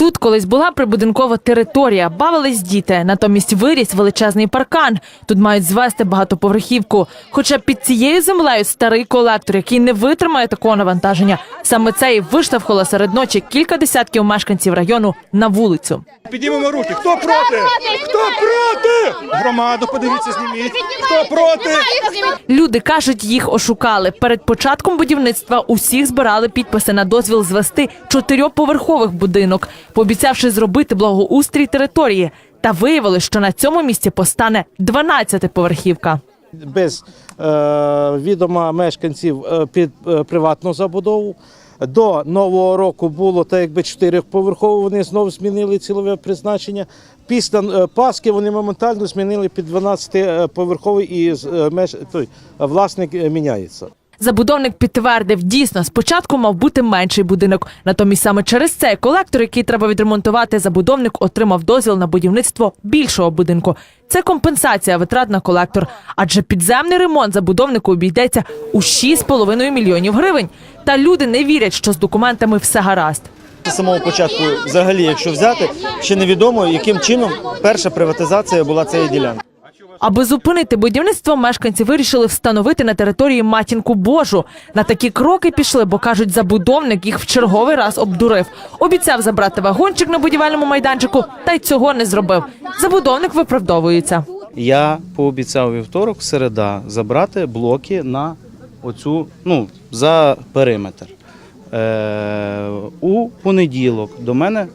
Тут колись була прибудинкова територія, бавились діти. Натомість виріс величезний паркан. Тут мають звести багатоповерхівку. Хоча під цією землею старий колектор, який не витримає такого навантаження. Саме це і виштовхало серед ночі кілька десятків мешканців району на вулицю. Піднімемо руки. Хто проти? Хто проти? Громаду, подивіться, зніміть. Хто проти? Люди кажуть, їх ошукали. Перед початком будівництва усіх збирали підписи на дозвіл звести чотирьохповерхових будинок, пообіцявши зробити благоустрій території. Та виявили, що на цьому місці постане 12-поверхівка. без е, відома мешканців е, під е, приватну забудову. До нового року було так, якби чотирьохповерхово. Вони знову змінили цілове призначення. Після е, Пасхи вони моментально змінили під 12-поверховий і той, власник міняється. Забудовник підтвердив, дійсно, спочатку мав бути менший будинок. Натомість саме через цей колектор, який треба відремонтувати, забудовник отримав дозвіл на будівництво більшого будинку. Це компенсація витрат на колектор, адже підземний ремонт забудовнику обійдеться у 6,5 мільйонів гривень. Та люди не вірять, що з документами все гаразд. З самого початку, взагалі, якщо взяти, ще невідомо, яким чином перша приватизація була цієї ділянки. Аби зупинити будівництво, мешканці вирішили встановити на території матінку Божу. На такі кроки пішли, бо кажуть, забудовник їх в черговий раз обдурив. Обіцяв забрати вагончик на будівельному майданчику, та й цього не зробив. Забудовник виправдовується. Я пообіцяв вівторок, середа, забрати блоки на оцю, ну, за периметр. Е, у понеділок до мене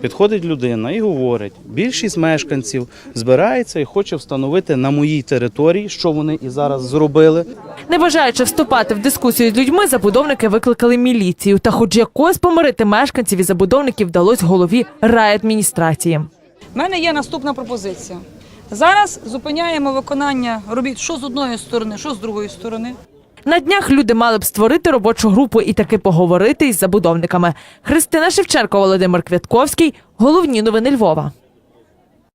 підходить людина і говорить: більшість мешканців збирається і хоче встановити на моїй території, що вони і зараз зробили. Не бажаючи вступати в дискусію з людьми, забудовники викликали міліцію. Та, хоч якось помирити мешканців і забудовників вдалось голові райадміністрації. У мене є наступна пропозиція. Зараз зупиняємо виконання робіт що з одної сторони, що з другої сторони. На днях люди мали б створити робочу групу і таки поговорити із забудовниками. Христина Шевченко, Володимир Квятковський. Головні новини Львова.